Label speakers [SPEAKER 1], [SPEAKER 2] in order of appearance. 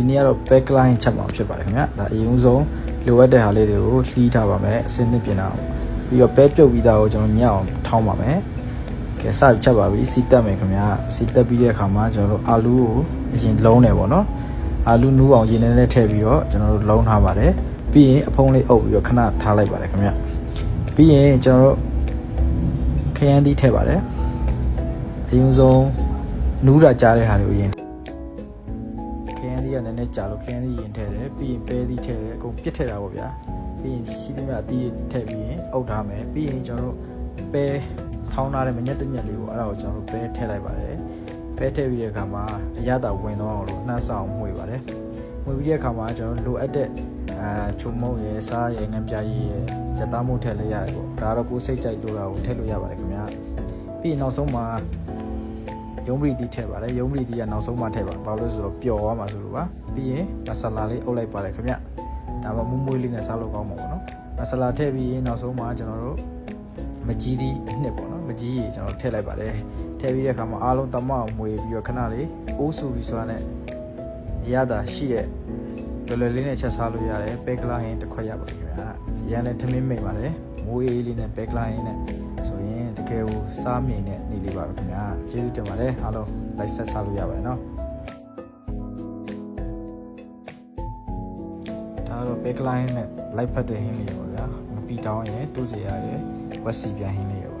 [SPEAKER 1] ဒီနေ့ကတော့ back line ချက်မှာဖြစ်ပါတယ်ခင်ဗျဒါအရင်ဆုံးလိုအပ်တဲ့ဟာလေးတွေကိုလှီးထားပါမယ်အစင်းသစ်ပြင်တာအောင်ပြီးတော့ back ပြုတ်ပြီးသားကိုကျွန်တော်ညအောင်ထောင်းပါမယ်ကဲစချက်ပါပြီစီတက်မယ်ခင်ဗျစီတက်ပြီးတဲ့အခါမှာကျွန်တော်တို့အာလူကိုအရင်လုံးတယ်ပေါ့နော်အာလူနူးအောင်ရေနဲ့နဲ့ထည့်ပြီးတော့ကျွန်တော်တို့လုံးထားပါတယ်ပြီးရင်အဖုံးလေးအုပ်ပြီးတော့ခဏထားလိုက်ပါတယ်ခင်ဗျပြီးရင်ကျွန်တော်တို့ခရမ်းသီးထည့်ပါတယ်အရင်ဆုံးနူးတာကြားတဲ့ဟာတွေကိုအရင်ခရမ်း သီးကလည်းနည်းနည်းကြာလို့ခရမ်းသီးရင်ထည့်တယ်ပြီးရင်ပဲသီးထည့်တယ်အကုန်ပြစ်ထည့်တာပေါ့ဗျာပြီးရင်စီးသမျှအသီးထည့်ပြီးရင်အုပ်ထားမယ်ပြီးရင်ကျွန်တော်တို့ပဲထောင်းထားတဲ့မညက်တညက်လေးကိုအဲ့ဒါကိုကျွန်တော်တို့ပဲထည့်လိုက်ပါတယ်ပဲထည့်ပြီးတဲ့အခါမှာအရသာဝင်သွားအောင်လို့နှမ်းဆောင်မှွေပါတယ်မှွေပြီးတဲ့အခါမှာကျွန်တော်တို့လိုအပ်တဲ့အာချုံမုံရယ်စားရယ်ငပြားရည်ရယ်ကြက်သားမှုထည့်လိုက်ရတယ်ပေါ့ဒါတော့ကိုယ်စိတ်ကြိုက်လို့တာကိုထည့်လို့ရပါတယ်ခင်ဗျာပြီးရင်နောက်ဆုံးမှာ ရုံးပရီတီထည့်ပါတယ်ရုံးပရီတီကနောက်ဆုံးမှထည့်ပါဘာလို့လဲဆိုတော့ပျော်သွားမှာဆိုလို့ပါပြီးရင်မဆလာလေးအုပ်လိုက်ပါတယ်ခင်ဗျဒါမှမူးမွေးလေးနဲ့စားလို့ကောင်းမှာပေါ့နော်မဆလာထည့်ပြီးရင်နောက်ဆုံးမှကျွန်တော်တို့မကြီးသီးအနှစ်ပေါ့နော်မကြီးရေကျွန်တော်ထည့်လိုက်ပါတယ်ထည့်ပြီးတဲ့အခါမှာအားလုံးတမအောင်မွေပြီးတော့ခဏလေးအိုးဆူပြီးစွာနဲ့ရတာရှိတဲ့ လွယ်လွယ်လေးနဲ့ချက်စားလို့ရတယ်ပဲကလာဟင်းတစ်ခွက်ရပါတယ်ခင်ဗျာရန်နဲ့ထမင်းမိတ်ပါတယ်မိုးအေးလေးနဲ့ပဲကလာဟင်းနဲ့ဆိုရင်တကယ်ကိုစားမြင်တဲ့နေလေးပါပဲခင်ဗျာကျေးဇူးတင်ပါတယ်အားလုံးလိုက်ဆက်စားလို့ရပါတယ်နော်ဒါတော့ပဲကလာဟင်းနဲ့လိုက်ဖတ်တဲ့ဟင်းလေးပေါ့ဗျာမပီတောင်းရင်သူ့စီရရဲ့ဝက်စီပြန်ဟင်းလေးရ